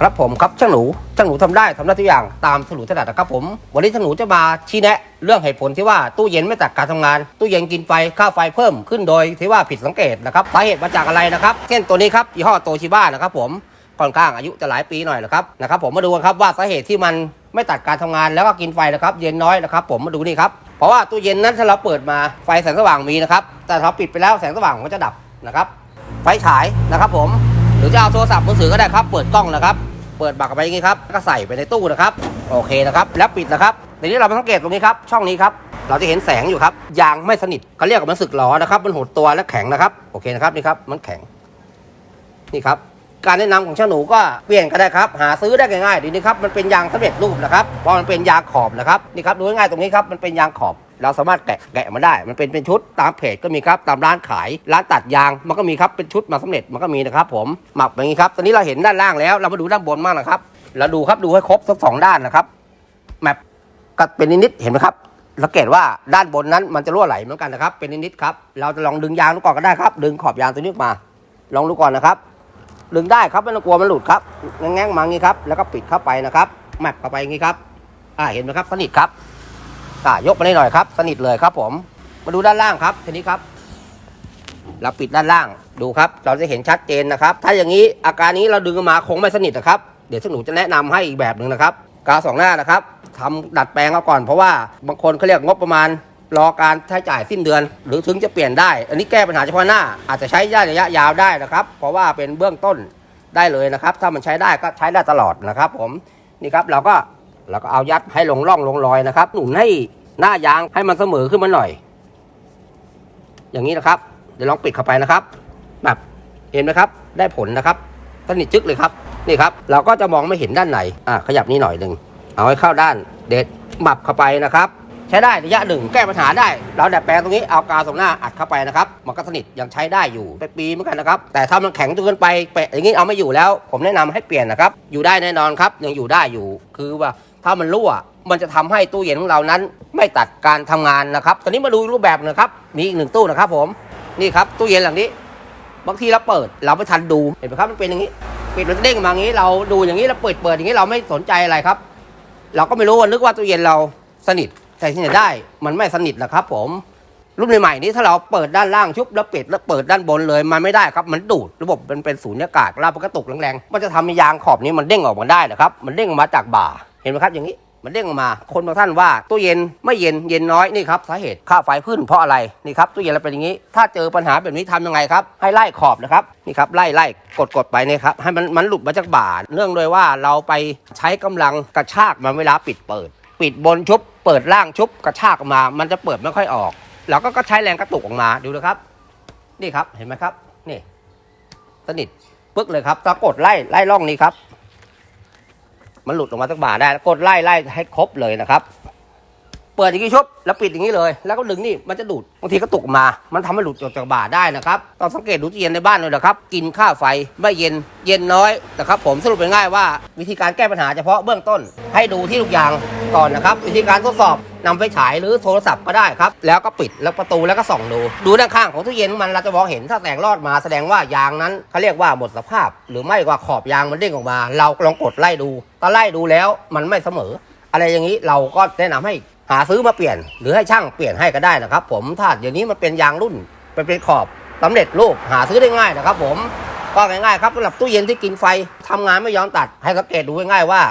ครับผมครับช่างหนูช่างหนูทำได้ทำได้ทุกอย่างตามช่างหนูถนัดนะครับผม วันนี้ช่างหนูจะมาชี้แนะ เรื่องเหตุผลที่ว่าตู้เย็นไม่ตัดการทำงาน ตู้เย็นกินไฟค่าไฟเพิ่มขึ้นโดยที่ว่าผิดสังเกตนะครับสาเหตุมาจากอะไรนะครับเช่นตัวนี้ครับยี่ห้อโตชิบ้านะครับผมค่อนข้างอายุจะหลายปีหน่อยนะครับนะครับ ผมมาดูกันครับว่าสาเหตุที่มันไม่ตัดการทำงานแล้วก็กินไฟนะครับ เย็นน้อยนะครับ ผมมาดูนี่ครับเพราะว่าตู้เย็นนั้นถ้าเราเปิดมาไฟแสงสว่างมีนะครับแต่ถ้าเราปิดไปแล้วแสงสว่างมันจะดับนะครับ ไฟฉายนะครับผม รือจะเอาโทรศัพท์มือถือก็ได้ครับ เปิดกล้องนะครับ เปิดบักไปอย่างนี้ครับแล้วก็ใส่ไปในตู้นะครับ โอเคนะครับ แล้วปิดนะครับทีนี้เรามาสังเกตตรงนี้ครับ ช่องนี้ครับ เราจะเห็นแสงอยู่ครับ ยางไม่สนิทเขาเรียกว่ามันสึกหรอนะครับ มันหดตัวและแข็งนะครับ โอเคนะครับ นี่ครับ มันแข็ง นี่ครับ การแนะนำของช่างหนูก็เปลี่ยนก็ได้ครับ หาซื้อได้ง่ายๆดีนี้ครับ มันเป็นยางสำเร็จรูปนะครับ เพราะมันเป็นยางขอบนะครับ นี่ครับ ดูง่ายๆตรงนี้ครับ มันเป็นยางขอบ เราสามารถแกะแกะมาได้ มันเป็นเป็นชุดตามเพจก็มีครับตามร้านขายร้านตัดยางมันก็มีครับเป็นชุดมาสำเร็จมันก็มีนะครับผมหมักอย่างนี้ครับตอนนี้เราเห็นด้านล่างแล้ว เรามาดูด้านบนมากนะครับเราดูครับดูให้ครบทั้งสองด้านนะครับแมปก็เป็นนิดๆเห็นไหมครับสังเกตว่าด้านบนนั้นมันจะรั่วไหลเหมือนกันนะครับ เป็นนิดๆครับ เราจะลองดึงยางดูก่อนก็ได้ครับ ดึงขอบยางตัวนี้มา ลองดูก่อนนะครับ ดึงได้ครับไม่ต้องกลัวมันหลุดครับแง้งๆมางี้ครับ แล้วก็ปิดเข้าไปนะครับแมปเข้าไปงี้ครับ อ่าเห็นไหมครับสนิทครับ อ่ายกมาได้หน่อยครับ สนิทเลยครับผม มาดูด้านล่างครับทีนี้ครับ เราปิดด้านล่างดูครับ เราจะเห็นชัดเจนนะครับ ถ้าอย่างนี้อาการนี้เราดึงมาคงไม่สนิทนะครับ เดี๋ยวช่างหนูจะแนะนำให้อีกแบบหนึ่งนะครับ กาวสองหน้านะครับทำดัดแปลงเอาก่อนเพราะว่าบางคนเขาเรียกงบประมาณรอการใช้จ่ายสิ้นเดือน หรือถึงจะเปลี่ยนได้ อันนี้แก้ปัญหาเฉพาะหน้า อาจจะใช้ได้ระยะยาวได้นะครับ เพราะว่าเป็นเบื้องต้นได้เลยนะครับ ถ้ามันใช้ได้ก็ใช้ได้ตลอดนะครับ ผมนี่ครับเราก็ เราก็เอายัดให้ลงร่องลงรอยนะครับ หนุนให้หน้ายางให้มันเสมอขึ้นมาหน่อย อย่างนี้นะครับ เดี๋ยวลองปิดเข้าไปนะครับ แบบเห็นไหมครับ ได้ผลนะครับสนิทจึ๊กเลยครับ นี่ครับ เราก็จะมองไม่เห็นด้านในอะขยับนี้หน่อยหนึ่ง เอาให้เข้าด้าน เด็ดหมับเข้าไปนะครับ ใช้ได้ระยะหนึ่งแก้ปัญหาได้ เราดัดแปลงตรงนี้เอากาวสองหน้าอัดเข้าไปนะครับ มันก็สนิทยังใช้ได้อยู่ไปปีเหมือนกันนะครับ แต่ถ้ามันแข็งจนเกินไปเปะอย่างนี้เอาไม่อยู่แล้ว ผมแนะนำให้เปลี่ยนนะครับ อยู่ได้แน่นอนครับ ยังอยู่ได้อยู่ คือว่า ถ้ามันรั่ว มันจะทำให้ตู้เย็นของเรานั้น ไม่ตัดการทำงานนะครับ ตอนนี้มาดูรูปแบบนะครับ มีอีกหนึ่งตู้นะครับผม นี่ครับตู้เย็นหลังนี้ บางทีเราเปิด เราไม่ทันดู เห็นไหมครับ มันเป็นอย่างนี้ ปิดมันเด้งมาอย่างนี้ เราดูอย่างนี้เราเปิดเปิดอย่างนี้เราไม่สนใจอะไรครับ เราก็ไม่รู้ว่านึกว่าตู้เย็นเราสนิท แต่ที่ไหนได้ มันไม่สนิทนะครับ ผมรุ่นใหม่ๆนี้ถ้าเราเปิดด้านล่างชุบแล้วปิดแล้วเปิดด้านบนเลยมันไม่ได้ครับมันดูดระบบมันเป็นศูนยากาศเรากระตุกแรงๆมันจะทำให้ยางขอบนี้มันเด้งออกมาได้นะครับ มันเด้งออกมาจากบ่า ห็นไหมครับอย่างนี้มันเด้งออกมา คนบางท่านว่าตู้เย็นไม่เย็นเย็นน้อยนี่ครับสาเหตุค่าไฟขึ้นเพราะอะไรนี่ครับตู้เย็นเราเป็นอย่างนี้ ถ้าเจอปัญหาแบบนี้ทำยังไงครับ ให้ไล่ขอบนะครับนี่ครับไล่ไล่กดกดไปนี่ครับให้มันมันหลุดมาจากบ่าเนื่องโดยว่าเราไปใช้กำลังกระชากมันเวลาปิดเปิด ปิดบนชุบ เปิดล่างชุบกระชากมา มันจะเปิดไม่ค่อยออกเราก็ใช้แรงกระตุกออกมาดูนะครับ นี่ครับเห็นไหมครับนี่สนิทปึ๊กเลยครับถ้ากดไล่ไล่ร่องนี้ครับ มันหลุดออกมาสักบาทได้กดไล่ไล่ให้ครบเลยนะครับ เปิดอย่างนี้ชุบแล้วปิดอย่างนี้เลย แล้วก็ดึงนี่มันจะดูดบางทีก็ตกมา มันทำให้หลุดออกจากบ่าได้นะครับต้องสังเกตดูตู้เย็นในบ้านเลยนะครับกินค่าไฟไม่เย็นเย็นน้อยนะครับ ผมสรุปง่ายว่า วิธีการแก้ปัญหาเฉพาะเบื้องต้น ให้ดูที่ทุกอย่างก่อนนะครับ วิธีการทดสอบ นำไฟฉายหรือโทรศัพท์ก็ได้ครับ แล้วก็ปิดแล้วประตูแล้วก็ส่องดู ดูด้านข้างของตู้เย็นมันเราจะมองเห็นถ้าแสงรอดมาแสดงว่ายางนั้นเขาเรียกว่าหมดสภาพ หรือไม่ว่าขอบยางมันเด้งออกมา เราลองกดไล่ดูตอนไล่ดูแล้วมันไม่เสมอ อะไรอย่างนี้เราก็แนะนำให้หาซื้อมาเปลี่ยน หรือให้ช่างเปลี่ยนให้ก็ได้นะครับ ผมถ้าเดี๋ยวนี้มันเป็นยางรุ่นเป็นเป็นขอบสำเร็จรูปหาซื้อได้ง่ายนะครับ ผมก็ง่ายๆครับสำหรับตู้เย็นที่กินไฟทำงานไม่ยอมตัดให้สังเกตดูง่ายๆว่า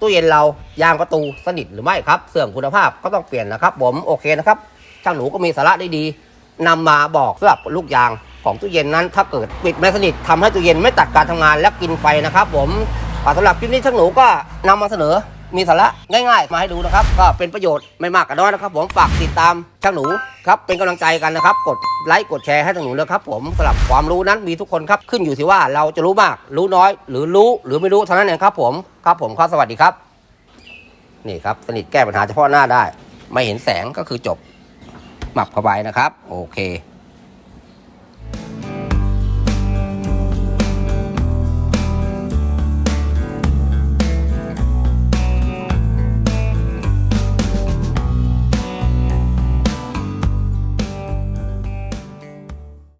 ตู้เย็นเรายางประตูสนิทหรือไม่ครับ เสื่อมคุณภาพก็ต้องเปลี่ยนนะครับ ผมโอเคนะครับช่างหนูก็มีสาระได้ดีนำมาบอกสำหรับลูกยางของตู้เย็นนั้น ถ้าเกิดปิดไม่สนิททำให้ตู้เย็นไม่ตัดการทำงานและกินไฟนะครับ ผมอ่าสำหรับคลิปนี้ช่างหนูก็นำมาเสนอมีสาระง่ายๆ มาให้ดูนะครับ ก็เป็นประโยชน์ไม่มากก็น้อยนะครับ ผมฝากติดตามช่างหนูครับเป็นกำลังใจกันนะครับ กดไลค์กดแชร์ให้ช่างหนูเลยครับ ผมสำหรับความรู้นั้นมีทุกคนครับขึ้นอยู่ที่ว่าเราจะรู้มาก รู้น้อย หรือรู้หรือไม่รู้เท่านั้นเองครับ ผม ครับผมครับสวัสดีครับ นี่ครับ สนิทแก้ปัญหาเฉพาะหน้าได้ ไม่เห็นแสงก็คือจบหมับเข้าไปนะครับ โอเค